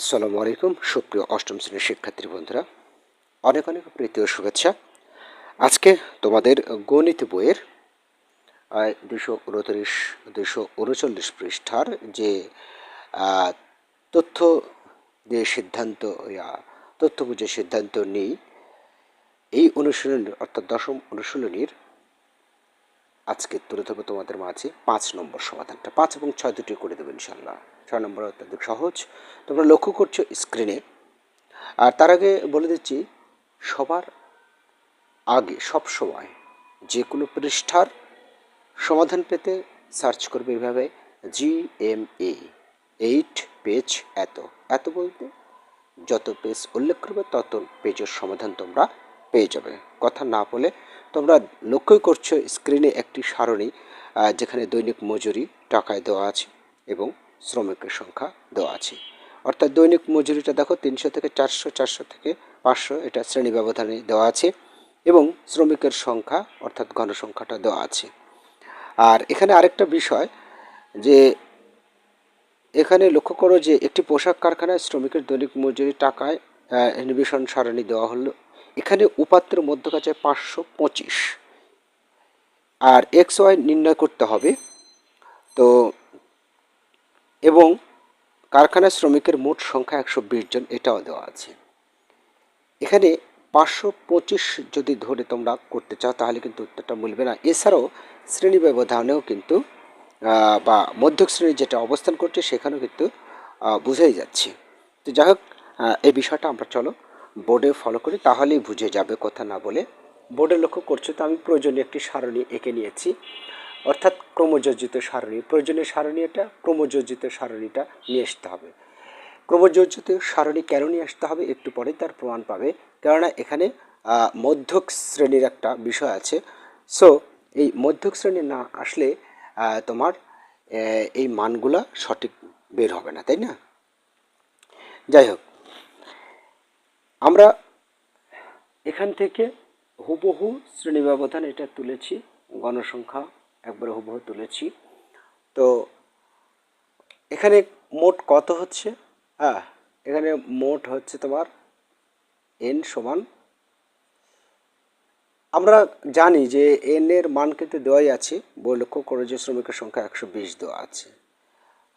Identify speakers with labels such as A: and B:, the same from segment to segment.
A: আসসালামু আলাইকুম, সুপ্রিয় অষ্টম শ্রেণির শিক্ষার্থী বন্ধুরা। অনেক অনেক প্রীতি ও শুভেচ্ছা। আজকে তোমাদের গণিত বইয়ের দুশো উনত্রিশ, দুশো উনচল্লিশ পৃষ্ঠার যে তথ্য দিয়ে সিদ্ধান্ত তথ্য বুঝে সিদ্ধান্ত নেই। এই অনুশীলন, অর্থাৎ দশম অনুশীলনীর আজকে তুলে ধরবো তোমাদের মাঝে পাঁচ নম্বর সমাধানটা। পাঁচ এবং ছয় দুটি করে দেবো ইনশাল্লাহ ছয় নম্বর অত্যন্ত সহজ। তোমরা লক্ষ্য করছ স্ক্রিনে আর তার আগে বলে দিচ্ছি, সবার আগে, সব সময় যে কোনো পৃষ্ঠার সমাধান পেতে সার্চ করবে এইভাবে G M A eight page এত। এত বলতে যত পেজ উল্লেখ করবে তত পেজের সমাধান তোমরা পেয়ে যাবে। কথা না বলে তোমরা লক্ষ্যই করছ স্ক্রিনে একটি সারণী যেখানে দৈনিক মজুরি টাকায় দেওয়া আছে এবং শ্রমিকের সংখ্যা দেওয়া আছে। অর্থাৎ দৈনিক মজুরিটা দেখো, তিনশো থেকে চারশো চারশো থেকে পাঁচশো এটা শ্রেণি ব্যবধানে দেওয়া আছে এবং শ্রমিকের সংখ্যা অর্থাৎ ঘনসংখ্যাটা দেওয়া আছে। আর এখানে আরেকটা বিষয় যে এখানে লক্ষ্য করো যে একটি পোশাক কারখানায় শ্রমিকের দৈনিক মজুরি টাকায় নিবেশন সারণী দেওয়া হলো এখানে উপাত্তের মধ্যকাছে পাঁচশো পঁচিশ। আর এক্স ওয়াই নির্ণয় করতে হবে। তো, এবং কারখানায় শ্রমিকের মোট সংখ্যা একশো বিশ জন, এটাও দেওয়া আছে। এখানে পাঁচশো পঁচিশ যদি ধরে তোমরা করতে চাও, তাহলে কিন্তু উত্তরটা মিলবে না। এছাড়াও শ্রেণি ব্যবধানেও কিন্তু বা মধ্যক শ্রেণি যেটা অবস্থান করছে, সেখানেও কিন্তু বোঝাই যাচ্ছে। তো যাই হোক এই বিষয়টা আমরা চলো বোর্ডে ফলো করি, তাহলেই বুঝে যাবে কথা না বলে। বোর্ডে লক্ষ্য করছ তো, আমি প্রয়োজনীয় একটি সারণী এঁকে নিয়েছি। অর্থাৎ ক্রমযোজিত সারণী। প্রয়োজনীয় সারণী এটা, ক্রমযোজিত সারণীটা নিয়ে আসতে হবে। ক্রমযোজিত সারণী কেন নিয়ে আসতে হবে, একটু পরে তার প্রমাণ পাবে। কেননা এখানে মধ্যক শ্রেণির একটা বিষয় আছে। সো এই মধ্যক শ্রেণি না আসলে তোমার এই মানগুলা সঠিক বের হবে না, তাই না? যাই হোক আমরা এখান থেকে হুবহু শ্রেণি ব্যবধান এটা তুলেছি, গণসংখ্যা একবারে হুবহু তুলেছি। তো এখানে মোট কত হচ্ছে? হ্যাঁ এখানে মোট হচ্ছে তোমার এন সমান। আমরা জানি যে এন এর মান কিন্তু দেওয়াই আছে, বই লক্ষ্য করে যে শ্রমিকের সংখ্যা একশো বিশ দেওয়া আছে।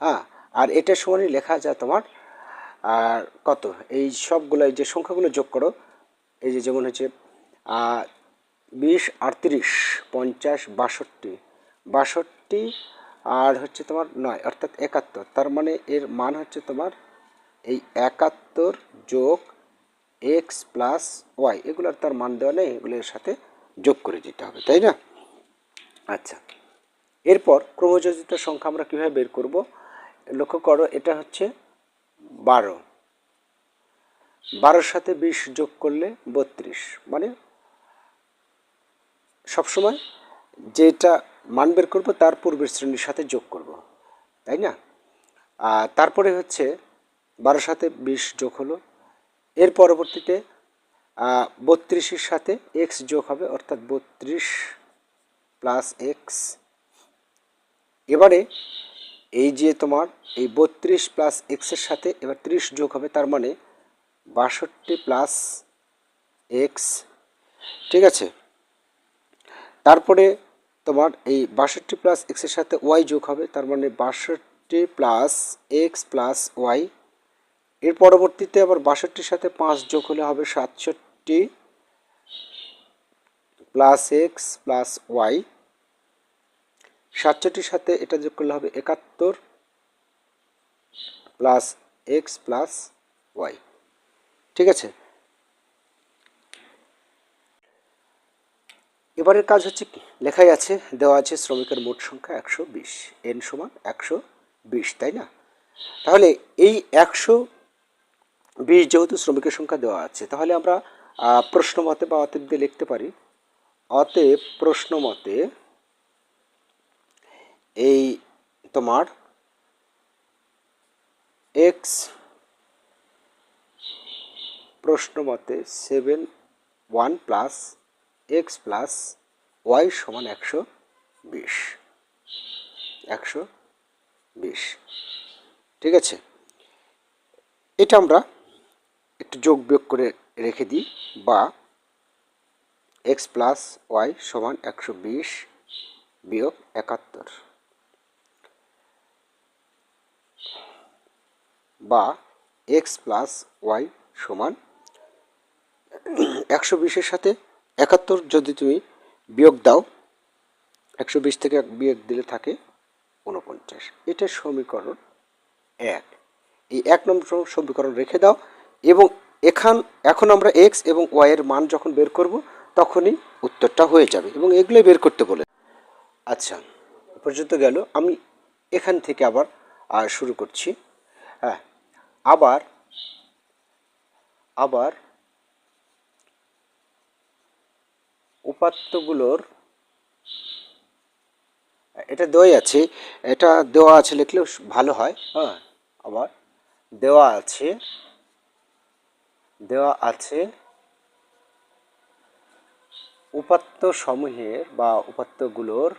A: হ্যাঁ আর এটা সমানই লেখা যায় তোমার আর কত? এই সবগুলো যে সংখ্যাগুলো যোগ করো, এই যে যেমন হচ্ছে বিশ, আটত্রিশ, পঞ্চাশ, বাষট্টি। বাষট্টি আর হচ্ছে তোমার নয়, অর্থাৎ একাত্তর। তার মানে এর মান হচ্ছে তোমার এই একাত্তর যোগ এক্স প্লাস ওয়াই। এগুলোর তার মান দেওয়া নেই, এগুলোর সাথে যোগ করে দিতে হবে, তাই না? আচ্ছা। এরপর ক্রমযোজিত সংখ্যা আমরা কীভাবে বের করব? লক্ষ্য করো, এটা হচ্ছে বারো। বারোর সাথে বিশ যোগ করলে বত্রিশ। মানে সবসময় যেটা মান বের করব, তার পূর্বের শ্রেণির সাথে যোগ করব। তাই না? তারপরে হচ্ছে বারোর সাথে বিশ যোগ হলো। এর পরবর্তীতে বত্রিশের সাথে এক্স যোগ হবে, অর্থাৎ বত্রিশ প্লাস এক্স। এবারে এই যে তোমার এই বত্রিশ প্লাস এক্সের সাথে এবার ত্রিশ যোগ হবে, তার মানে বাষট্টি প্লাস এক্স ঠিক আছে? তারপরে তোমার এই বাষট্টি প্লাস এক্সের সাথে ওয়াই যোগ হবে, তার মানে বাষট্টি প্লাস এক্স প্লাস ওয়াই এর পরবর্তীতে আবার বাষট্টির সাথে পাঁচ যোগ হলে হবে সাতষট্টি প্লাস এক্স প্লাস ওয়াই সাতষট্টির সাথে এটা যোগ করলে হবে একাত্তর প্লাস এক্স প্লাস ওয়াই। ঠিক আছে? এবারের কাজ হচ্ছে কি? লেখাই আছে, দেওয়া আছে শ্রমিকের মোট সংখ্যা একশো বিশ, এন সমান একশো বিশ, তাই না? তাহলে এই একশো বিশ যেহেতু শ্রমিকের সংখ্যা দেওয়া আছে, তাহলে আমরা প্রশ্ন মতে বা অতএব দিয়ে লিখতে পারি। অতএব প্রশ্ন মতে এই তোমার এক্স প্রশ্ন মতে seven one plus X plus Y সমান একশো বিশ। একশো বিশ। ঠিক আছে? এটা আমরা একটু যোগ বিয়োগ করে রেখে দিই বা এক্স প্লাস ওয়াই সমান একশো বিশ বিয়োগ একাত্তর। বা এক্স প্লাস ওয়াই সমান একশো বিশের সাথে একাত্তর যদি তুমি বিয়োগ দাও, একশো বিশ থেকে এক বিয়োগ দিলে থাকে উনপঞ্চাশ এটা সমীকরণ এক। এই এক নম্বর সমীকরণ রেখে দাও এবং এখান এখন আমরা এক্স এবং ওয়াই এর মান যখন বের করব, তখনই উত্তরটা হয়ে যাবে এবং এগুলোই বের করতে বলে। আচ্ছা পর্যন্ত গেল। আমি এখান থেকে আবার শুরু করছি। হ্যাঁ আবার আবার উপাত্তগুলোর, এটা দেওয়াই আছে, এটা দেওয়া আছে লিখলেও ভালো হয় হ্যাঁ আবার দেওয়া আছে দেওয়া আছে উপাত্ত সমূহের বা উপাত্তগুলোর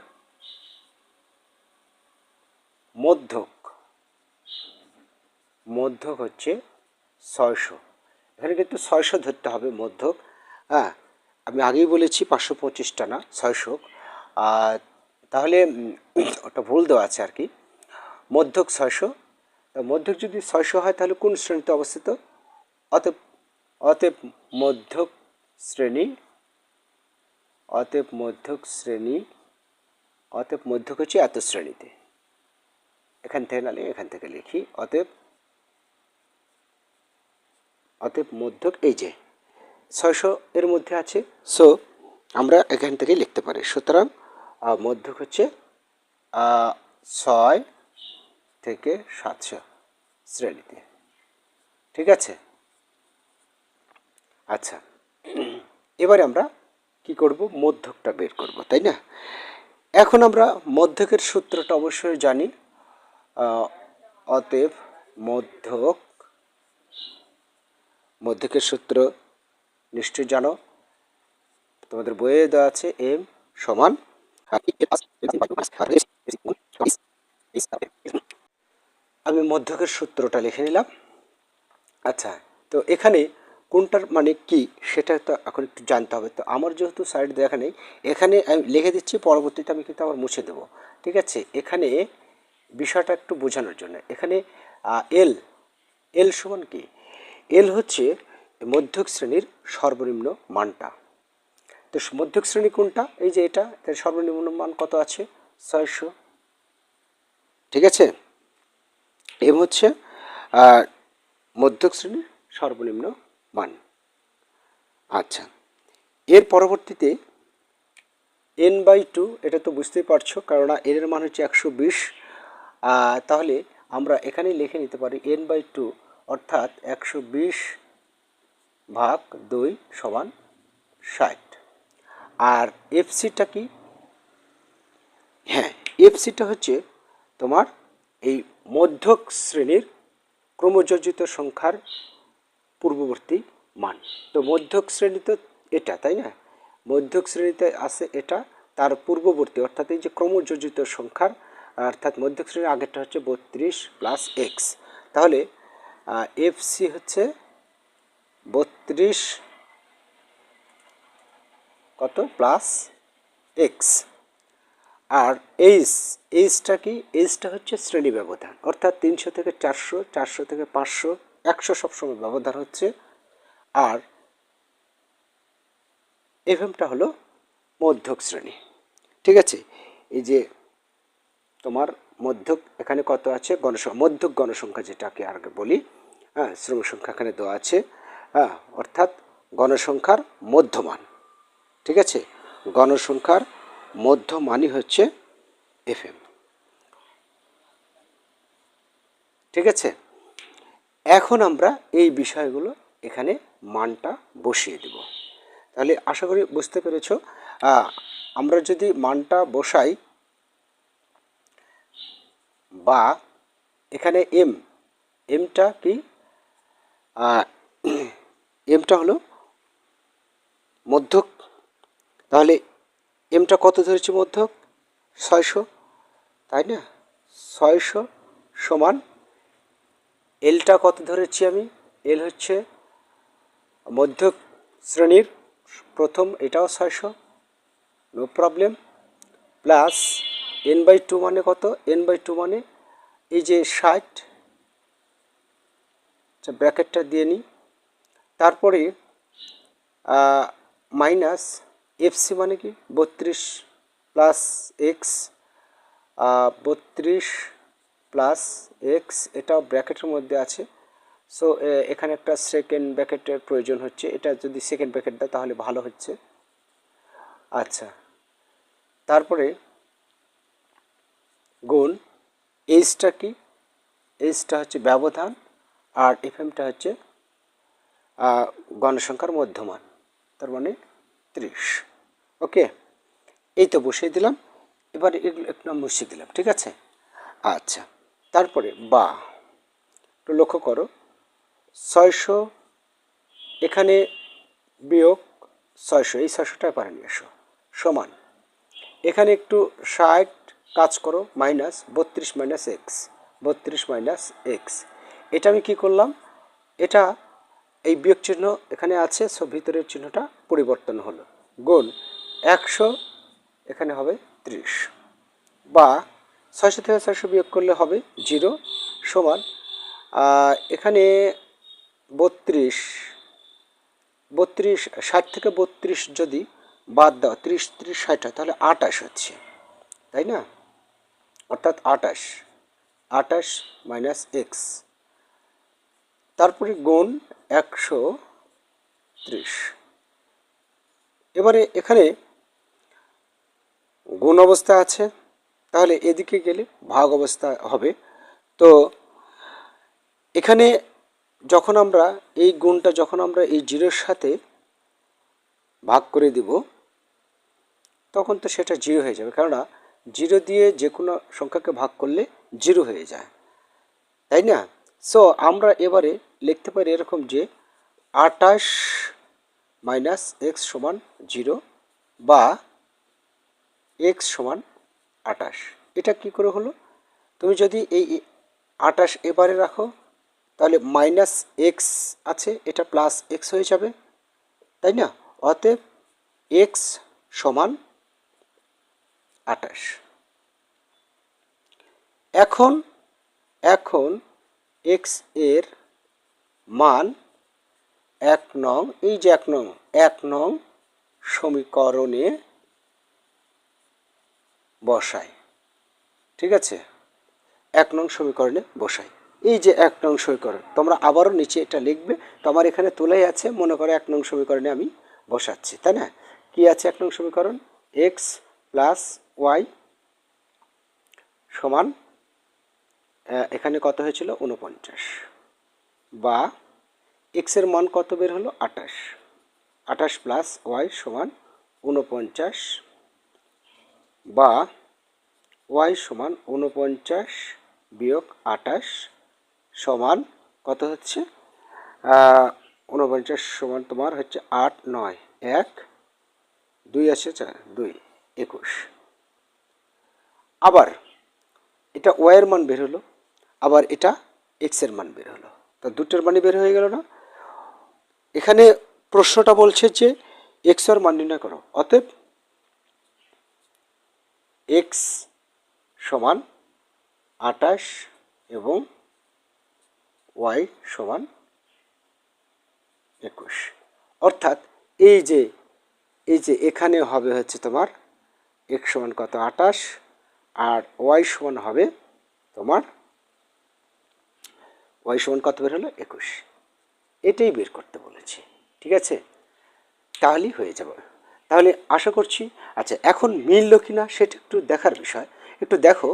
A: মধ্যক মধ্যক হচ্ছে ছয়শো। এখানে কিন্তু ছয়শো ধরতে হবে মধ্যক। হ্যাঁ আমি আগেই বলেছি পাঁচশো পঁচিশটা না, ছয়শো। তাহলে ওটা ভুল দেওয়া আছে আর কি। মধ্যক ছয়শো। মধ্যক যদি ছয়শো হয়, তাহলে কোন শ্রেণীতে অবস্থিত? অতএব অতএব মধ্যক শ্রেণি, অতএব মধ্যক শ্রেণি, অতএব মধ্যক হচ্ছে এত শ্রেণীতে। এখান থেকে নালে এখান থেকে লিখি, অতএব অতএব মধ্যক এই যে ছয়শো এর মধ্যে আছে। সো আমরা এখান থেকে লিখতে পারি। সুতরাং মধ্যক হচ্ছে ছয় থেকে সাতশো শ্রেণীতে। ঠিক আছে? আচ্ছা। এবারে আমরা কি করব? মধ্যকটা বের করব, তাই না? এখন আমরা মধ্যকের সূত্রটা অবশ্যই জানি। অতএব মধ্যক মধ্যকের সূত্র নিশ্চয় জানো। তোমাদের বইয়ে দেওয়া আছে এম সমান আমি মধ্যকের সূত্রটা লিখে নিলাম। আচ্ছা তো এখানে কোনটার মানে কি সেটা তো এখন একটু জানতে হবে। তো আমার যেহেতু সাইড দেখা নেই, এখানে আমি লিখে দিচ্ছি, পরবর্তীতে আমি কিন্তু আবার মুছে দেবো। ঠিক আছে? এখানে বিষয়টা একটু বোঝানোর জন্য। এখানে এল এল সমান কি? এল হচ্ছে মধ্যক শ্রেণির সর্বনিম্ন মানটা। তো মধ্যক শ্রেণি কোনটা? এই যে এটা এর সর্বনিম্ন মান কত আছে? ছয়শো। ঠিক আছে? এম হচ্ছে মধ্যক শ্রেণির সর্বনিম্ন মান। আচ্ছা। এর পরবর্তীতে এন বাই টু, এটা তো বুঝতেই পারছ, কেননা এর মান হচ্ছে একশো বিশ। তাহলে আমরা এখানেই লিখে নিতে পারি এন বাই টু অর্থাৎ একশো বিশ ভাগ দুই সমান ষাট। আর এফসিটা কি? হ্যাঁ এফসিটা হচ্ছে তোমার এই মধ্যক শ্রেণির ক্রমযোজিত সংখ্যার পূর্ববর্তী মান। তো মধ্যক শ্রেণি তো এটা, তাই না? মধ্যক শ্রেণীতে আছে এটা, তার পূর্ববর্তী, অর্থাৎ এই যে ক্রমযোজিত সংখ্যার, অর্থাৎ মধ্যক শ্রেণির আগেরটা হচ্ছে বত্রিশ প্লাস এক্স তাহলে এফ সি হচ্ছে বত্রিশ কত? Plus X. আর এইচ, এইচটা কি? এইচটা হচ্ছে শ্রেণি ব্যবধান। অর্থাৎ তিনশো থেকে চারশো চারশো থেকে পাঁচশো, একশো সবসময় ব্যবধান হচ্ছে। আর এফএমটা হলো মধ্যক শ্রেণি। ঠিক আছে? এই যে তোমার মধ্যক, এখানে কত আছে? গণসংখ্যা, মধ্যক গণসংখ্যা যেটাকে আগে বলি। হ্যাঁ শ্রম সংখ্যা এখানে দেওয়া আছে। হ্যাঁ অর্থাৎ গণসংখ্যার মধ্যমান। ঠিক আছে? গণসংখ্যার মধ্যমানই হচ্ছে এফএম ঠিক আছে? এখন আমরা এই বিষয়গুলো এখানে মানটা বসিয়ে দেব। তাহলে আশা করি বুঝতে পেরেছ। আমরা যদি মানটা বসাই বা এখানে এম এমটা কি? এমটা হলো মধ্যক। তাহলে এমটা কত ধরেছি মধ্যক? ছয়শো, তাই না? ছয়শো সমান এলটা কত ধরেছি আমি? এল হচ্ছে মধ্যক শ্রেণির প্রথম, এটাও ছয়শো no problem plus N by two মানে কত? এন বাই টু মানে এই যে ষাট আচ্ছা ব্র্যাকেটটা দিয়ে নিই। তারপরে মাইনাস এফসি মানে কি? বত্রিশ প্লাস এক্স বত্রিশ প্লাস এক্স এটাও ব্র্যাকেটের মধ্যে আছে। সো এখানে একটা সেকেন্ড ব্র্যাকেটের প্রয়োজন হচ্ছে। এটা যদি সেকেন্ড ব্র্যাকেট দেয়, তাহলে ভালো হচ্ছে। আচ্ছা তারপরে গুণ, এইচটা কি? এইচটা হচ্ছে ব্যবধান আর এফএমটা হচ্ছে গণসংখ্যার মধ্যমান, তার মানে ত্রিশ। ওকে? এই তো বসিয়ে দিলাম, এবার এগুলো এক নম্বর মুছে দিলাম, ঠিক আছে? আচ্ছা তারপরে বা, একটু লক্ষ্য করো, ছয়শো, এখানে বিয়োগ ছয়শো, এই ছয়শোটা পারে নিয়ে এসো, সমান। এখানে একটু ষাট কাজ করো মাইনাস বত্রিশ মাইনাস এক্স বত্রিশ মাইনাস এক্স এটা আমি কি করলাম? এটা এই বিয়োগ চিহ্ন এখানে আছে সব ভিতরের চিহ্নটা পরিবর্তন হলো। গুণ একশো, এখানে হবে ত্রিশ। বা ছয়শো থেকে ছয়শো বিয়োগ করলে হবে জিরো সমান এখানে বত্রিশ বত্রিশ, ষাট থেকে বত্রিশ যদি বাদ দাও, ত্রিশ ত্রিশ, ষাট হয়, তাহলে আটাশ হচ্ছে। তাই না? অর্থাৎ আটাশ। আটাশ মাইনাস এক্স। তারপরে গুণ একশো ত্রিশ। এবারে এখানে গুণ অবস্থা আছে। তাহলে এদিকে গেলে ভাগ অবস্থা হবে। তো এখানে যখন আমরা এই গুণটা যখন আমরা এই জিরোর সাথে ভাগ করে দিব, তখন তো সেটা জিরো হয়ে যাবে। কেননা জিরো দিয়ে যে কোনো সংখ্যাকে ভাগ করলে জিরো হয়ে যায়। তাই না? সো আমরা এবারে লিখতে পারি এরকম যে আটাশ মাইনাস এক্স সমান জিরো বা এক্স সমান আটাশ এটা কি করে হলো? তুমি যদি এই আটাশ এবারে রাখো, তাহলে মাইনাস এক্স আছে, এটা প্লাস এক্স হয়ে যাবে। তাই না? অতএব এক্স সমান আটাশ এখন এখন এক্সের মান এক নং, এই যে এক নং এক নং সমীকরণে বসাই, ঠিক আছে? এক নং সমীকরণে বসাই। এই যে এক নং সমীকরণ, তোমরা আবারও নিচে এটা লিখবে তোমার এখানে তোলাই আছে, মনে করো এক নং সমীকরণে আমি বসাচ্ছি, তাই না? কি আছে এক নং সমীকরণ? এক্স প্লাস ওয়াই সমান এখানে কত হয়েছিল? উনপঞ্চাশ বা এক্সের মান কত বের হলো? আটাশ আটাশ প্লাস ওয়াই সমান উনপঞ্চাশ বা ওয়াই সমান উনপঞ্চাশ বিয়োগ আটাশ সমান কত হচ্ছে? উনপঞ্চাশ সমান তোমার হচ্ছে আট, নয়, এক, দুই আছে চার, দুই, একুশ। আবার এটা ওয়াইয়ের মান বের হলো, আবার এটা এক্সের মান বের হলো। তা দুটোর মানই বের হয়ে গেল না। এখানে প্রশ্নটা বলছে যে এক্সের মান নির্ণয় করো, অতএব এক্স সমান আটাশ এবং ওয়াই সমান একুশ। অর্থাৎ এই যে এই যে এখানে হবে হচ্ছে তোমার এক্স সমান কত? আটাশ আর ওয়াই সমান হবে তোমার, ওয়াই সমান কত বের হলো? একুশ। এটাই বের করতে বলেছি, ঠিক আছে? তাহলেই হয়ে যাবে। তাহলে আশা করছি আচ্ছা এখন মিললো কি না সেটা একটু দেখার বিষয়। একটু দেখো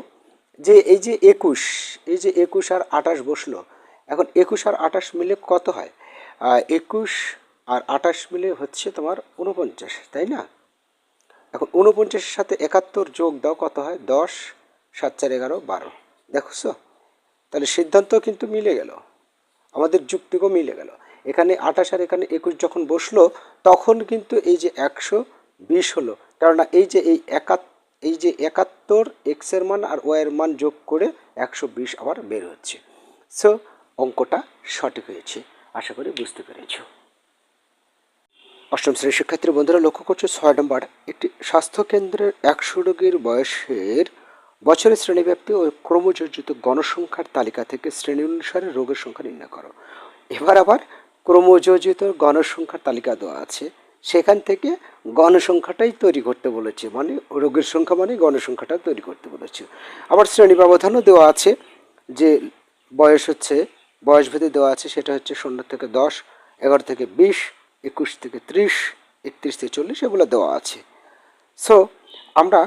A: যে এই যে একুশ, এই যে একুশ আর আটাশ বসল, এখন একুশ আর আটাশ মিলে কত হয়? একুশ আর আটাশ মিলে হচ্ছে তোমার উনপঞ্চাশ তাই না? এখন উনপঞ্চাশের সাথে একাত্তর যোগ দাও, কত হয়? দশ, সাত, চার, এগারো, বারো। দেখছ? তাহলে সিদ্ধান্ত কিন্তু মিলে গেল। আমাদের যুক্তিকও মিলে গেল। এখানে আঠাশ আর এখানে একুশ যখন বসল, তখন কিন্তু এই যে একশো বিশ হলো। কেননা এই যে এই একাত, এই যে একাত্তর এক্সের মান আর ওয়ের মান যোগ করে একশো বিশ আবার বের হচ্ছে। সো অঙ্কটা সঠিক হয়েছে। আশা করি বুঝতে পেরেছ। অষ্টম শ্রেণির শিক্ষার্থী বন্ধুরা লক্ষ্য করছে, ছয় নম্বর। একটি স্বাস্থ্যকেন্দ্রের একশো রোগীর বয়সের বছরের শ্রেণীব্যাপ্তি ও ক্রমযোজিত গণসংখ্যার তালিকা থেকে শ্রেণি অনুসারে রোগের সংখ্যা নির্ণয় করো। এবার আবার ক্রমযোজিত গণসংখ্যার তালিকা দেওয়া আছে। সেখান থেকে গণসংখ্যাটাই তৈরি করতে বলেছে মানে রোগের সংখ্যা মানে গণসংখ্যাটা তৈরি করতে বলেছে। আবার শ্রেণি ব্যবধানও দেওয়া আছে, যে বয়স হচ্ছে, বয়সভেদে দেওয়া আছে, সেটা হচ্ছে শূন্য থেকে দশ, এগারো থেকে বিশ একুশ থেকে ত্রিশ, একত্রিশ থেকে চল্লিশ এগুলো দেওয়া আছে। সো আমরা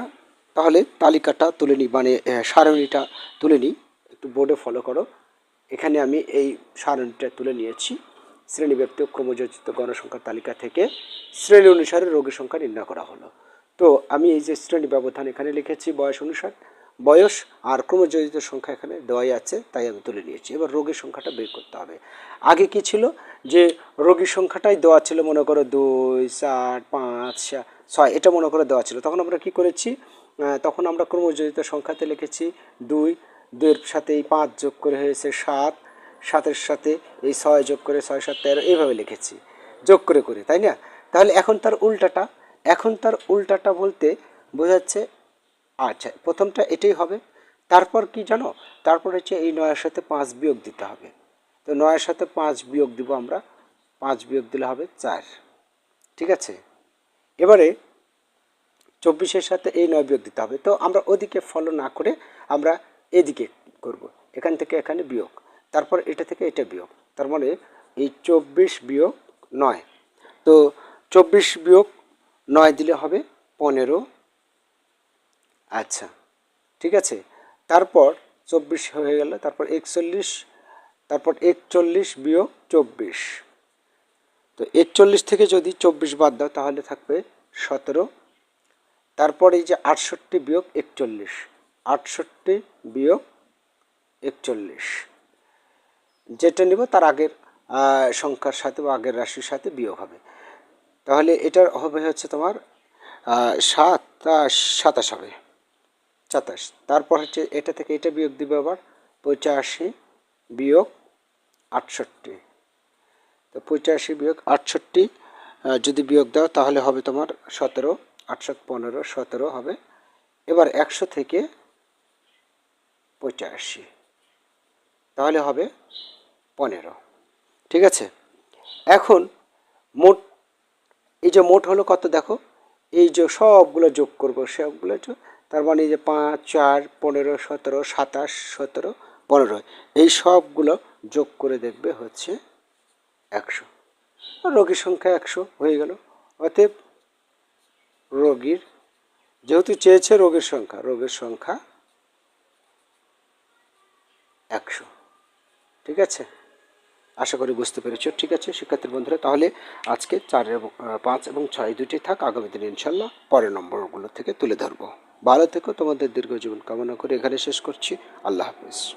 A: তাহলে তালিকাটা তুলে নিই মানে সারণীটা তুলে নিই। একটু বোর্ডে ফলো করো। এখানে আমি এই সারণীটা তুলে নিয়েছি। শ্রেণীব্যাপ্ত ক্রমযোজিত গণসংখ্যার তালিকা থেকে শ্রেণি অনুসারে রোগীর সংখ্যা নির্ণয় করা হলো। তো, আমি এই যে শ্রেণি ব্যবধান এখানে লিখেছি, বয়স অনুসার। বয়স আর ক্রমযোজিত সংখ্যা এখানে দেওয়াই আছে, তাই আমি তুলে নিয়েছি। এবার রোগীর সংখ্যাটা বের করতে হবে। আগে কি ছিল? যে রোগীর সংখ্যাটাই দেওয়া ছিল, মনে করো দুই, চার, পাঁচ, ছয় এটা মনে করে দেওয়া ছিল। তখন আমরা কি করেছি? তখন আমরা ক্রমযোজিত সংখ্যাতে লিখেছি দুই, দুইয়ের সাথে এই পাঁচ যোগ করে হয়েছে সাত, সাতের সাথে এই ছয় যোগ করে ছয়, সাত, তেরো, এইভাবে লিখেছি, যোগ করে করে, তাই না? তাহলে এখন তার উল্টাটা, এখন তার উল্টাটা বলতে বোঝাচ্ছে আচ্ছা প্রথমটা এটাই হবে, তারপর কি জানো? তারপর হচ্ছে এই নয়ের সাথে পাঁচ বিয়োগ দিতে হবে। তো নয়ের সাথে পাঁচ বিয়োগ দিব আমরা। পাঁচ বিয়োগ দিলে হবে চার। ঠিক আছে? এবারে চব্বিশের সাথে এই নয় বিয়োগ দিতে হবে। তো আমরা ওদিকে ফলো না করে আমরা এদিকে করব। এখান থেকে এখানে বিয়োগ। তারপর এটা থেকে এটা বিয়োগ। তার মানে এই চব্বিশ বিয়োগ নয়। তো চব্বিশ বিয়োগ নয় দিলে হবে পনেরো। আচ্ছা। ঠিক আছে? তারপর চব্বিশ হয়ে গেল। তারপর একচল্লিশ তারপর একচল্লিশ বিয়োগ চব্বিশ। তো একচল্লিশ থেকে যদি চব্বিশ বাদ দাও, তাহলে থাকবে সতেরো। তারপর এই যে আটষট্টি বিয়োগ একচল্লিশ, আটষট্টি বিয়োগ একচল্লিশ। যেটা নেব তার আগের সংখ্যার সাথে বা আগের রাশির সাথে বিয়োগ হবে। তাহলে এটার হবে হচ্ছে তোমার সাতাশ সাতাশ হবে। সাতাশ। তারপর হচ্ছে এটা থেকে এটা বিয়োগ দিবে আবার পঁচাশি বিয়োগ আটষট্টি। তো পঁচাশি বিয়োগ আটষট্টি যদি বিয়োগ দাও তাহলে হবে তোমার সতেরো আটশো পনেরো, সতেরো হবে। এবার একশো থেকে পঁচাশি, তাহলে হবে পনেরো। ঠিক আছে? এখন মোট, এই যে মোট হলো কত দেখো? এই যে সবগুলো যোগ করব, সবগুলো যোগ, তার মানে এই যে পাঁচ, চার, পনেরো, সতেরো, সাতাশ, সতেরো, পনেরো, এই সবগুলো যোগ করে দেখবে হচ্ছে একশো। রোগীর সংখ্যা একশো হয়ে গেল। অতএব রোগীর, যেহেতু চেয়েছে রোগের সংখ্যা রোগের সংখ্যা একশো। ঠিক আছে? আশা করি বুঝতে পেরেছ। ঠিক আছে, শিক্ষার্থী বন্ধুরা, তাহলে আজকে চার এবং পাঁচ এবং ছয় দুটি থাক। আগামী দিনে ইনশাল্লাহ পরের নম্বরগুলো থেকে তুলে ধরবো। ভালো থেকো, তোমাদের দীর্ঘ জীবন কামনা করে এখানে শেষ করছি। আল্লাহ হাফিজ।